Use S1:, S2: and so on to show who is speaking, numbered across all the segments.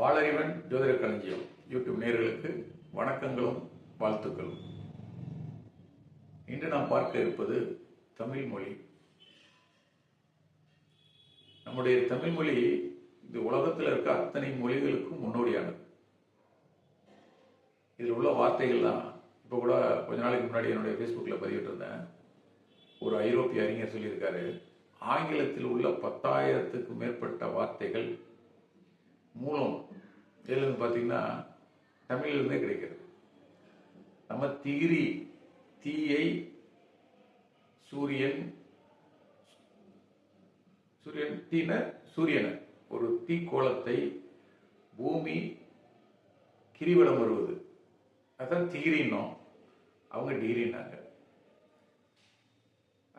S1: வாளறிவன் ஜோதிர களஞ்சியம் யூடியூப் நேர்களுக்கு வணக்கங்களும் வாழ்த்துக்களும் இன்று நாம் பார்க்க இருப்பது தமிழ் மொழி நம்முடைய தமிழ் மொழி இந்த உலகத்தில் இருக்க அத்தனை மொழிகளுக்கும் முன்னோடியானது இதில் உள்ள வார்த்தைகள் தான் இப்போ கூட கொஞ்ச நாளைக்கு முன்னாடி என்னுடைய ஃபேஸ்புக்கில் பதிவிட்டிருந்தேன் ஒரு ஐரோப்பிய அறிஞர் சொல்லியிருக்காரு ஆங்கிலத்தில் உள்ள பத்தாயிரத்துக்கும் மேற்பட்ட வார்த்தைகள் மூலம் ஏழுன்னு பார்த்தீங்கன்னா தமிழ்லேருந்தே கிடைக்கிறது நம்ம தீரி தீயை சூரியன் சூரியன் தீன சூரியனை ஒரு தீ கோலத்தை பூமி கிரிவலம் வருவது அதான் தீரினோம் அவங்க டிகிரின்னாங்க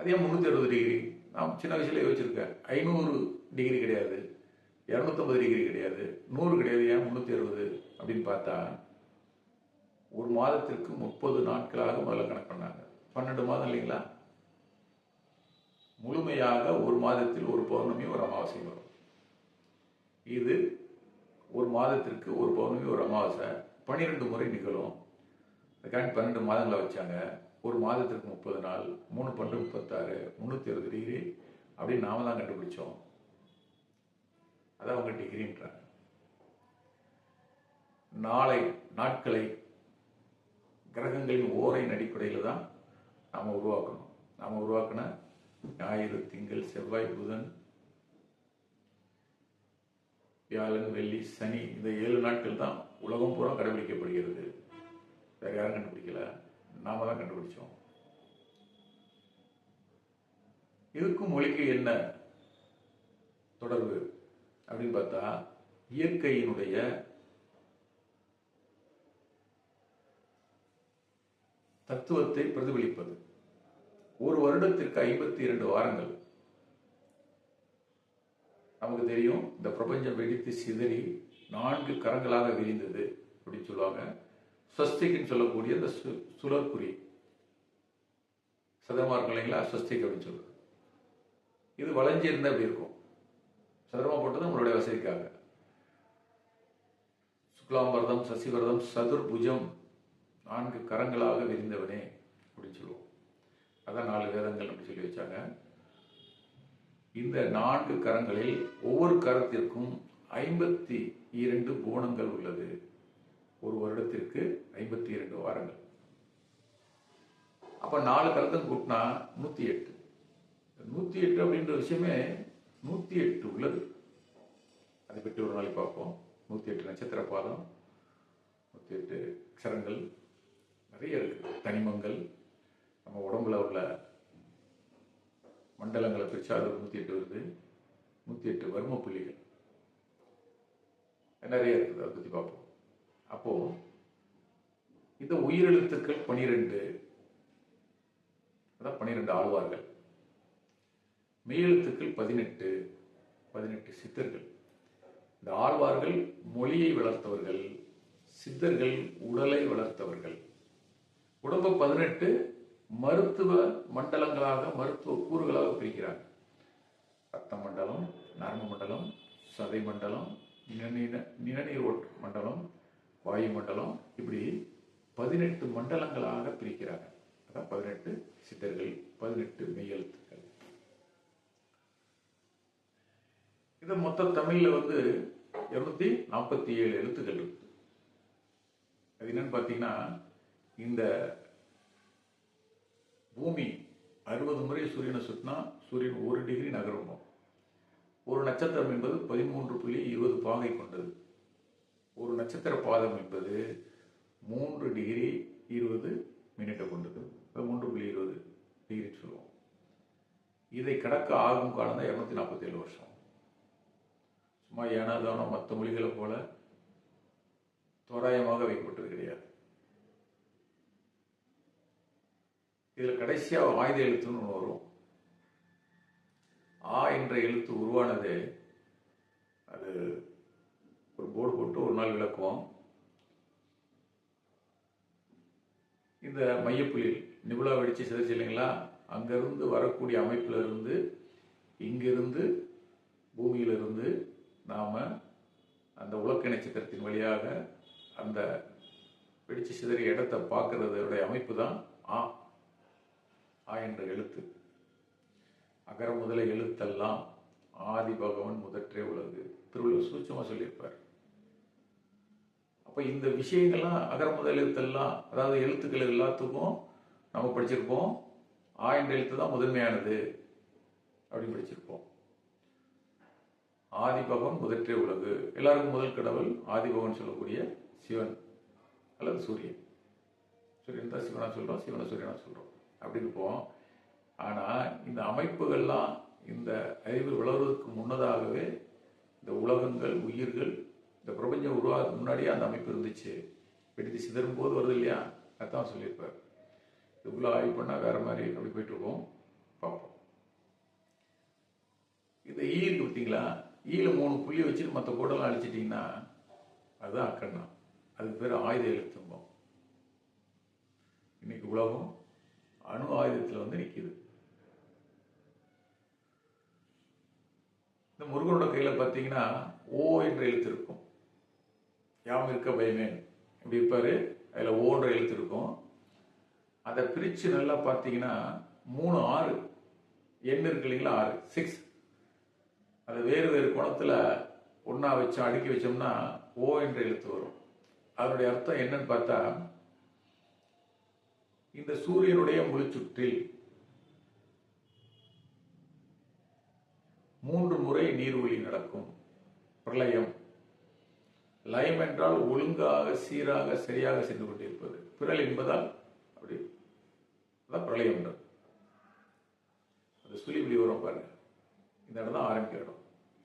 S1: அதே முந்நூற்றி அறுபது டிகிரி நான் சின்ன வயசுல யோசிச்சிருக்கேன் ஐநூறு டிகிரி கிடையாது இரநூத்தம்பது டிகிரி கிடையாது நூறு கிடையாது ஏன் முந்நூற்றி அறுபது அப்படின்னு பார்த்தா ஒரு மாதத்திற்கு முப்பது நாட்களாக முதல்ல கணக்கு பண்ணாங்க பன்னெண்டு மாதம் இல்லைங்களா முழுமையாக ஒரு மாதத்தில் ஒரு பௌர்ணமி ஒரு அமாவாசை வரும் இது ஒரு மாதத்திற்கு ஒரு பௌர்ணமி ஒரு அமாவாசை பன்னிரெண்டு முறை நிகழும் அதுக்காக பன்னெண்டு மாதங்களை வச்சாங்க ஒரு மாதத்திற்கு முப்பது நாள் மூணு பன்னெண்டு முப்பத்தாறு முந்நூற்றி அறுபது டிகிரி அப்படின்னு நாம தான் கண்டுபிடிச்சோம் அதான் உங்கள் டிகிரின்றாங்க நாளை நாட்களை கிரகங்களின் ஓரின் அடிப்படையில் தான் நாம் உருவாக்கணும் நாம் உருவாக்கின ஞாயிறு திங்கள் செவ்வாய் புதன் வியாழன் வெள்ளி சனி இந்த ஏழு நாட்கள் தான் உலகம் பூரா கடைபிடிக்கப்படுகிறது வேற யாரும் கண்டுபிடிக்கல நாம தான் கண்டுபிடிச்சோம் இதுக்கும் மொழிக்கு என்ன தொடர்பு அப்படின்னு பார்த்தா இயற்கையினுடைய தத்துவத்தை பிரதிபலிப்பது ஒரு வருடத்திற்கு ஐம்பத்தி இரண்டு வாரங்கள் நமக்கு தெரியும் இந்த பிரபஞ்சம் வெடித்து சிதறி நான்கு கரங்களாக விரிந்தது அப்படின்னு சொல்லுவாங்க ஸ்வஸ்திக்குன்னு சொல்லக்கூடிய இந்த சு சுழற்குறி சதமாக இருக்கும் இல்லைங்களா ஸ்வஸ்திக் அப்படின்னு சொல்லுவாங்க இது வளைஞ்சிருந்தா அப்படி இருக்கும் சதுரமாக போட்டது உங்களுடைய வசதிக்காக சுக்லாம்பரதம் சசிவரதம் சதுர்புஜம் நான்கு கரங்களாக விரிந்தவனே அப்படின்னு சொல்லுவோம் அதான் நாலு வேதங்கள் அப்படி சொல்லி வச்சாங்க இந்த நான்கு கரங்களில் ஒவ்வொரு கரத்திற்கும் ஐம்பத்தி இரண்டு கோணங்கள் உள்ளது ஒரு வருடத்திற்கு ஐம்பத்தி இரண்டு வாரங்கள் அப்போ நாலு கரத்தும் கூட்டினா நூற்றி எட்டு நூற்றி எட்டு அப்படின்ற விஷயமே நூற்றி எட்டு உள்ளது அதை பற்றி ஒரு நாளைக்கு பார்ப்போம் நூற்றி எட்டு நட்சத்திர பாதம் நூற்றி எட்டு அக்ஷரங்கள் நிறைய இருக்குது தனிமங்கள் நம்ம உடம்புல உள்ள மண்டலங்களை பிரித்தா அது நூற்றி எட்டு வருது நூற்றி எட்டு வர்ம புள்ளிகள் நிறைய இருக்குது அதை பற்றி பார்ப்போம் அப்போது இந்த உயிரெழுத்துக்கள் பனிரெண்டு அதான் பனிரெண்டு ஆழ்வார்கள் மெய்யெழுத்துக்கள் பதினெட்டு பதினெட்டு சித்தர்கள் இந்த ஆழ்வார்கள் மொழியை வளர்த்தவர்கள் சித்தர்கள் உடலை வளர்த்தவர்கள் உடம்பு பதினெட்டு மருத்துவ மண்டலங்களாக மருத்துவ கூறுகளாக பிரிக்கிறாங்க ரத்த மண்டலம் நரம்பு மண்டலம் சதை மண்டலம் நிணநீர் மண்டலம் வாயு மண்டலம் இப்படி பதினெட்டு மண்டலங்களாக பிரிக்கிறாங்க அதான் பதினெட்டு சித்தர்கள் பதினெட்டு மெய்யெழுத்துக்கள் இது மொத்த தமிழில் வந்து இரநூத்தி நாற்பத்தி ஏழு எழுத்துக்கள் இருக்கு அது என்னன்னு பார்த்தீங்கன்னா இந்த பூமி அறுபது முறை சூரியனை சுற்றினா சூரியன் ஒரு டிகிரி நகரணும் ஒரு நட்சத்திரம் என்பது பதிமூன்று புள்ளி இருபது பாகை கொண்டது ஒரு நட்சத்திர பாதம் என்பது மூன்று டிகிரி இருபது மினிட்டை கொண்டது மூன்று புள்ளி இருபது டிகிரி சொல்லுவோம் இதை கடக்க ஆகும் காலம் தான் இரநூத்தி நாற்பத்தேழு வருஷம் சும்மா ஏனாதானோ மற்ற மொழிகளை போல தோராயமாக வைக்கப்பட்டது கிடையாது இதில் கடைசியாக ஆயுத எழுத்துன்னு ஒன்று வரும் ஆ என்ற எழுத்து உருவானது அது ஒரு போர்டு போட்டு ஒரு நாள் விளக்குவோம் இந்த மையப்புள்ளியில் நிபுலா வெடிச்சு சிதைச்சு இல்லைங்களா அங்கேருந்து வரக்கூடிய அமைப்பிலிருந்து இங்கிருந்து பூமியிலிருந்து நாம் அந்த உலக்க நட்சத்திரத்தின் வழியாக அந்த வெடிச்சு சிதறிய இடத்தை பார்க்கறதுடைய அமைப்பு தான் ஆ ஆ என்ற எழுத்து அகர முதல எழுத்தெல்லாம் ஆதி பகவான் முதற்றே உலகு திருவள்ளுவர் சூட்சமாக சொல்லியிருப்பார் அப்போ இந்த விஷயங்கள்லாம் அகர முதல் எழுத்தெல்லாம் அதாவது எழுத்துக்கள் எல்லாத்துக்கும் நம்ம படிச்சிருப்போம் ஆ என்ற எழுத்து தான் முதன்மையானது அப்படின்னு படிச்சிருப்போம் ஆதிபகவன் முதற்றே உலகு எல்லாருக்கும் முதல் கடவுள் ஆதிபகவன் சொல்லக்கூடிய சிவன் அல்லது சூரியன் சூரியன் தான் சிவனா சொல்கிறோம் சிவனை சூரியனா சொல்கிறோம் அப்படின்னு போவோம் ஆனால் இந்த அமைப்புகள்லாம் இந்த அறிவு வளர்வதற்கு முன்னதாகவே இந்த உலகங்கள் உயிர்கள் இந்த பிரபஞ்சம் உருவாக முன்னாடியே அந்த அமைப்பு இருந்துச்சு வெடித்து சிதறும் போது வருது இல்லையா அதான் சொல்லியிருப்பார் இவ்வளோ ஆய்வு பண்ணால் வேறு மாதிரி அப்படி போயிட்டு இருக்கோம் பார்ப்போம் இந்த ஈ இருக்குது பார்த்தீங்களா ஈழ மூணு புள்ளி வச்சுட்டு மற்ற கூடலாம் அழிச்சிட்டிங்கன்னா அதுதான் அக்கண்ணம் அதுக்கு பேர் ஆயுத எழுத்தும்பம் இன்னைக்கு உலகம் அணு ஆயுதத்தில் வந்து நிற்கிது இந்த முருகனோட கையில் பார்த்தீங்கன்னா ஓ என்ற எழுத்து இருக்கும் யாம் இருக்க பயமேன் இப்படி இருப்பார் அதில் ஓன்ற எழுத்து இருக்கும் அதை பிரித்து நல்லா பார்த்தீங்கன்னா மூணு ஆறு எண் இருக்கு இல்லைங்களா ஆறு சிக்ஸ் அது வேறு வேறு குணத்தில் ஒன்றா வச்சோம் அடுக்கி வச்சோம்னா ஓ என்ற எழுத்து வரும் அதனுடைய அர்த்தம் என்னன்னு பார்த்தா இந்த சூரியனுடைய முழுச்சுற்றில் மூன்று முறை நீர்வழி நடக்கும் பிரளயம் லயம் என்றால் ஒழுங்காக சீராக சரியாக சென்று கொண்டிருப்பது பிறல் என்பதால் அப்படி அதான் பிரளயம் அது சுழி வரும் பாருங்க இந்த இடம் தான் ஆரம்பிக்க இடம்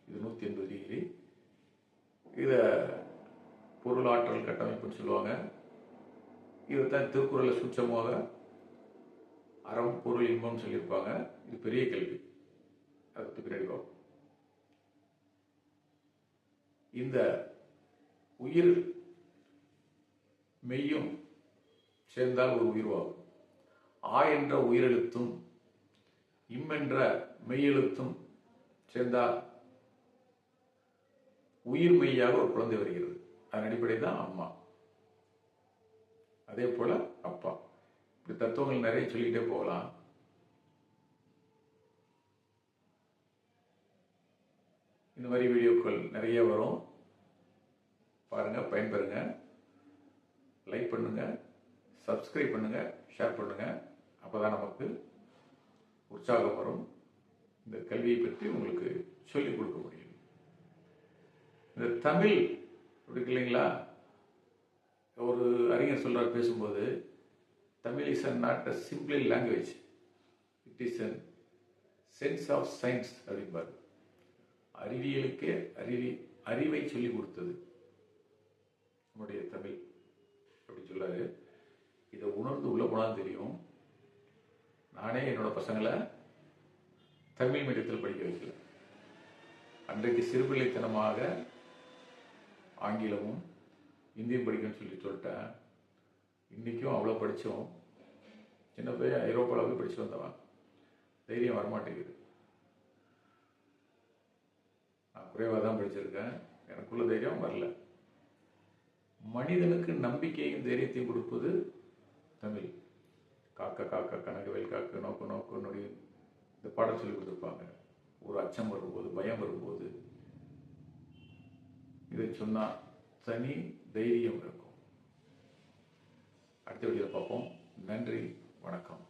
S1: இது நூற்றி எண்பது டிகிரி இதை பொருளாற்றல் கட்டமைப்புன்னு சொல்லுவாங்க இதை தான் திருக்குறளில் சுச்சமாக அறம் பொருள் இன்பம்னு சொல்லியிருப்பாங்க இது பெரிய கல்வி அதுக்கு பின்னாடி இந்த உயிர் மெய்யும் சேர்ந்தால் ஒரு உயிர்வாகும் ஆ என்ற உயிரெழுத்தும் இம் என்ற மெய்யெழுத்தும் சேர்ந்தா உயிர் மெய்யாக ஒரு குழந்தை வருகிறது அதன் அடிப்படை தான் அம்மா அதே போல் அப்பா இப்படி தத்துவங்கள் நிறைய சொல்லிக்கிட்டே போகலாம் இந்த மாதிரி வீடியோக்கள் நிறைய வரும் பாருங்கள் பயன்பெறுங்க லைக் பண்ணுங்கள் சப்ஸ்கிரைப் பண்ணுங்கள் ஷேர் பண்ணுங்கள் அப்பதான் நமக்கு உற்சாகம் வரும் இந்த கல்வியை பற்றி உங்களுக்கு சொல்லிக் கொடுக்க முடியும் இந்த தமிழ் அப்படி இல்லைங்களா ஒரு அறிஞர் சொல்கிறார் பேசும்போது Tamil is a not a simple language it is an sense of science அப்படிம்பார் அறிவியலுக்கே அறிவி அறிவை சொல்லிக் கொடுத்தது நம்முடைய தமிழ் அப்படின்னு சொல்கிறாரு இதை உணர்ந்து உள்ளே போனால் தெரியும் நானே என்னோட பசங்களை தமிழ் மீடியத்தில் படிக்க வைக்கல அன்றைக்கு சிறுபிள்ளைத்தனமாக ஆங்கிலமும் இந்தியும் படிக்கணும்னு சொல்லி சொல்லிட்டேன் இன்றைக்கும் அவ்வளோ படித்தோம் சின்ன பையன் ஐரோப்பாவில் படிச்சுட்டு வந்தவன் தைரியம் வரமாட்டேங்குது நான் குறைவாக தான் படிச்சிருக்கேன் எனக்குள்ள தைரியம் வரல மனிதனுக்கு நம்பிக்கையும் தைரியத்தையும் கொடுப்பது தமிழ் காக்க காக்க கணக்கு வெயில் காக்க நோக்கு நோக்கு நொடியும் இந்த பாடம் சொல்லி கொடுத்துருப்பாங்க ஒரு அச்சம் வரும்போது பயம் வரும்போது இதை சொன்னால் தனி தைரியம் இருக்கும் அடுத்த வீடியோவில் பார்ப்போம் நன்றி வணக்கம்